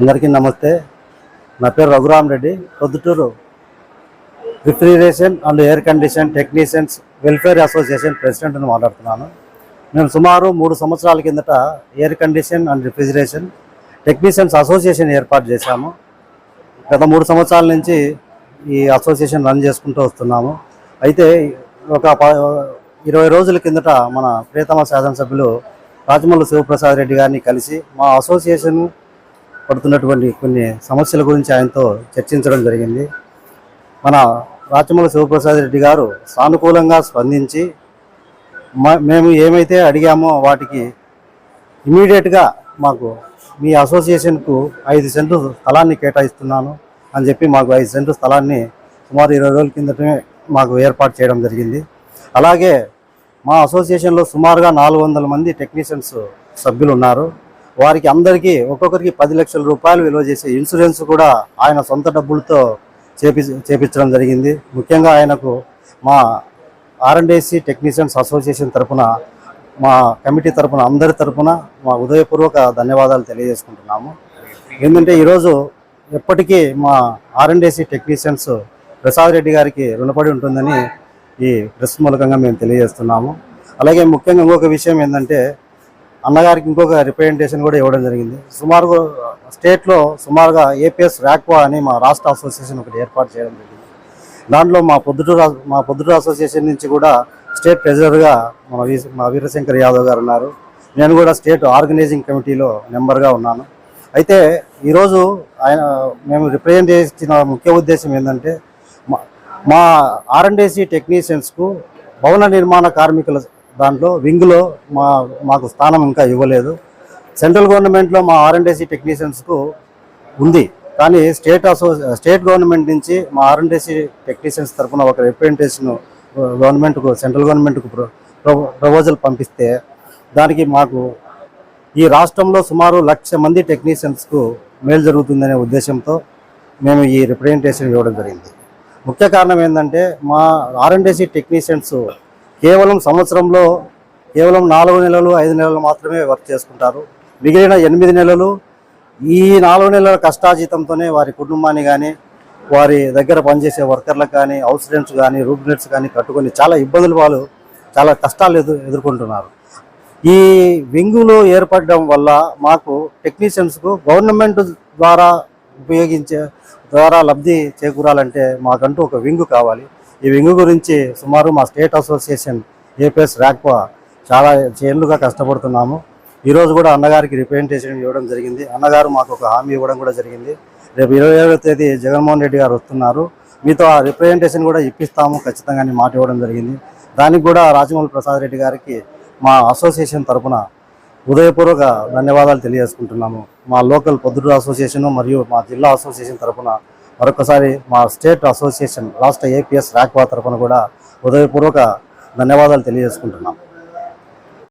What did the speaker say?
అందరికీ నమస్తే. నా పేరు Raghuram Reddy. Proddatur refrigeration and air condition technicians welfare association ప్రెసిడెంట్ని మాట్లాడుతున్నాను. మేము సుమారు మూడు సంవత్సరాల కిందట air condition and refrigeration technicians association ఏర్పాటు చేశాము. గత మూడు సంవత్సరాల నుంచి ఈ అసోసియేషన్ రన్ చేసుకుంటూ వస్తున్నాము. అయితే ఒక ప- ఇరవై రోజుల కిందట మన ప్రియతమ శాసనసభ్యులు రాజమల్లి శివప్రసాద్ రెడ్డి గారిని కలిసి మా అసోసియేషన్ పడుతున్నటువంటి కొన్ని సమస్యల గురించి ఆయనతో చర్చించడం జరిగింది. మన రాచమల శివప్రసాద్ రెడ్డి గారు సానుకూలంగా స్పందించి మేము ఏమైతే అడిగామో వాటికి ఇమీడియట్గా మాకు మీ అసోసియేషన్కు ఐదు సెంట్లు స్థలాన్ని కేటాయిస్తున్నాను అని చెప్పి మాకు ఐదు సెంట్లు స్థలాన్ని సుమారు ఇరవై రోజుల కిందటమే మాకు ఏర్పాటు చేయడం జరిగింది. అలాగే మా అసోసియేషన్లో సుమారుగా నాలుగు వందల మంది టెక్నీషియన్స్ సభ్యులు ఉన్నారు. వారికి అందరికీ ఒక్కొక్కరికి పది లక్షల రూపాయలు విలువ చేసే ఇన్సూరెన్స్ కూడా ఆయన సొంత డబ్బులతో చేపి చేపించడం జరిగింది. ముఖ్యంగా ఆయనకు మా ఆర్ఎండ్ఏసి టెక్నీషియన్స్ అసోసియేషన్ తరపున మా కమిటీ తరపున అందరి తరపున మా ఉదయపూర్వక ధన్యవాదాలు తెలియజేసుకుంటున్నాము. ఏంటంటే ఈరోజు ఎప్పటికీ మా ఆర్ఎండ్ఏసి టెక్నీషియన్స్ ప్రసాద్ రెడ్డి గారికి రుణపడి ఉంటుందని ఈ ప్రెస్ మూలకంగా మేము తెలియజేస్తున్నాము. అలాగే ముఖ్యంగా ఇంకొక విషయం ఏంటంటే అన్నగారికి ఇంకొక రిప్రజెంటేషన్ కూడా ఇవ్వడం జరిగింది. సుమారు స్టేట్లో సుమారుగా ఏపీఎస్ ర్యాక్వా అని మా రాష్ట్ర అసోసియేషన్ ఒకటి ఏర్పాటు చేయడం జరిగింది. దాంట్లో మా పొద్దుటూరు మా పొద్దుటూరు అసోసియేషన్ నుంచి కూడా స్టేట్ ట్రెజరర్గా మన మా వీరశంకర్ యాదవ్ గారు ఉన్నారు. నేను కూడా స్టేట్ ఆర్గనైజింగ్ కమిటీలో మెంబర్గా ఉన్నాను. అయితే ఈరోజు ఆయన మేము రిప్రజెంట్ చేసిన ముఖ్య ఉద్దేశం ఏంటంటే మా- మా టెక్నీషియన్స్కు భవన నిర్మాణ కార్మికుల దాంట్లో వింగ్లో మా మాకు స్థానం ఇంకా ఇవ్వలేదు. సెంట్రల్ గవర్నమెంట్లో మా ఆర్ఎండ్ఏసి టెక్నీషియన్స్కు ఉంది. కానీ స్టేట్ అసో స్టేట్ గవర్నమెంట్ నుంచి మా ఆర్ఎండ్ఏసి టెక్నీషియన్స్ తరఫున ఒక రిప్రజెంటేషన్ గవర్నమెంట్కు సెంట్రల్ గవర్నమెంట్కు ప్రో- ప్రపోజల్ పంపిస్తే దానికి మాకు ఈ రాష్ట్రంలో సుమారు లక్ష మంది టెక్నీషియన్స్కు మేలు జరుగుతుందనే ఉద్దేశంతో మేము ఈ రిప్రజెంటేషన్ ఇవ్వడం జరిగింది. ముఖ్య కారణం ఏంటంటే మా ఆర్ఎండ్ఏసి టెక్నీషియన్స్ కేవలం సంవత్సరంలో కేవలం నాలుగు నెలలు ఐదు నెలలు మాత్రమే వర్క్ చేసుకుంటారు. మిగిలిన ఎనిమిది నెలలు ఈ నాలుగు నెలల కష్టాజీతంతోనే వారి కుటుంబాన్ని కానీ వారి దగ్గర పనిచేసే వర్కర్లకు కానీ హౌస్ రెంట్స్ కానీ రూమ్ రెంట్స్ కానీ కట్టుకొని చాలా ఇబ్బందులు వాళ్ళు చాలా కష్టాలు ఎదు ఎదుర్కొంటున్నారు. ఈ వింగులు ఏర్పడడం వల్ల మాకు టెక్నీషియన్స్కు గవర్నమెంట్ ద్వారా ఉపయోగించే ద్వారా లబ్ధి చేకూరాలంటే మాకంటూ ఒక వింగు కావాలి. ఈ వింగు గురించి సుమారు మా స్టేట్ అసోసియేషన్ ఏపీఎస్ ర్యాక్వా చాలా చేన్లుగా కష్టపడుతున్నాము. ఈరోజు కూడా అన్నగారికి రిప్రజెంటేషన్ ఇవ్వడం జరిగింది. అన్నగారు మాకు ఒక హామీ ఇవ్వడం కూడా జరిగింది. రేపు ఇరవై ఏడవ తేదీ జగన్మోహన్ రెడ్డి గారు వస్తున్నారు. మీతో ఆ రిప్రజెంటేషన్ కూడా ఇప్పిస్తాము. ఖచ్చితంగా అని మాట ఇవ్వడం జరిగింది. దానికి కూడా రాజమౌళి ప్రసాద్ రెడ్డి గారికి మా అసోసియేషన్ తరపున ఉదయపూర్వక ధన్యవాదాలు తెలియజేసుకుంటున్నాము. మా లోకల్ పొద్దుటూరు అసోసియేషన్ మరియు మా జిల్లా అసోసియేషన్ తరఫున మరొకసారి మా స్టేట్ అసోసియేషన్ రాష్ట్ర ఏపీఎస్ ర్యాక్వా తరఫున కూడా హృదయపూర్వక ధన్యవాదాలు తెలియజేసుకుంటున్నాం.